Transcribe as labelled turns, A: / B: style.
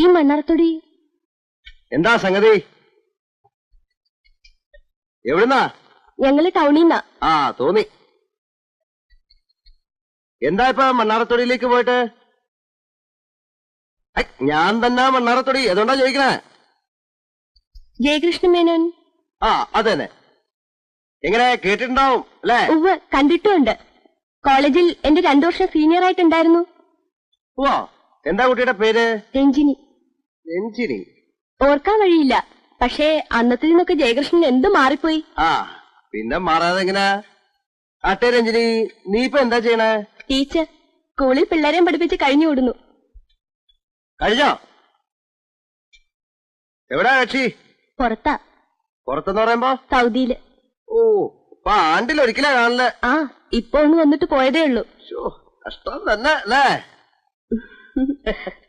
A: ഈ മണ്ണാർത്തൊടി.
B: എന്താ സംഗതി? എവിടുന്നാ?
A: ഞങ്ങൾ ടൗണിന്നാ
B: ആ തോന്നി. എന്താ ഇപ്പൊ മണ്ണാറത്തൊടിയിലേക്ക് പോയിട്ട്? ഞാൻ തന്നെ മണ്ണാറത്തൊടി അതുകൊണ്ടാ ചോദിക്കണേ?
A: ജയകൃഷ്ണ മേനോൻ.
B: ആ അതന്നെ. തന്നെ എങ്ങനെ കേട്ടിട്ടുണ്ടാവും അല്ലേ?
A: ഉവ്വ് കണ്ടിട്ടുമുണ്ട്. കോളേജിൽ എന്റെ രണ്ടു വർഷം സീനിയർ ആയിട്ടുണ്ടായിരുന്നു
B: ഓ എന്താ കുട്ടിയുടെ പേര്?
A: രഞ്ജിനി.
B: രഞ്ജിനി
A: ഓർക്കാൻ വഴിയില്ല. പക്ഷേ അന്നത്തെ നിന്നൊക്കെ ജയകൃഷ്ണൻ എന്ത് മാറിപ്പോയി?
B: ആ പിന്നെ മാറാതെ എങ്ങനെ? രഞ്ജിനി നീ ഇപ്പൊ എന്താ ചെയ്യണേ?
A: ടീച്ചർ സ്കൂളിൽ പിള്ളേരെയും പഠിപ്പിച്ച് കഴിഞ്ഞു വിടുന്നു.
B: കഴിഞ്ഞോ? എവിടാ കക്ഷി
A: പുറത്താ.
B: പുറത്തെന്ന് പറയുമ്പോ?
A: സൗദിയിൽ.
B: ഓ ഇപ്പൊ ആണ്ടിൽ ഒരിക്കലാ കാണല്ലേ
A: ആ ഇപ്പൊ ഒന്ന് വന്നിട്ട് പോയതേ ഉള്ളൂ.
B: കഷ്ടം തന്നെ അല്ലേ?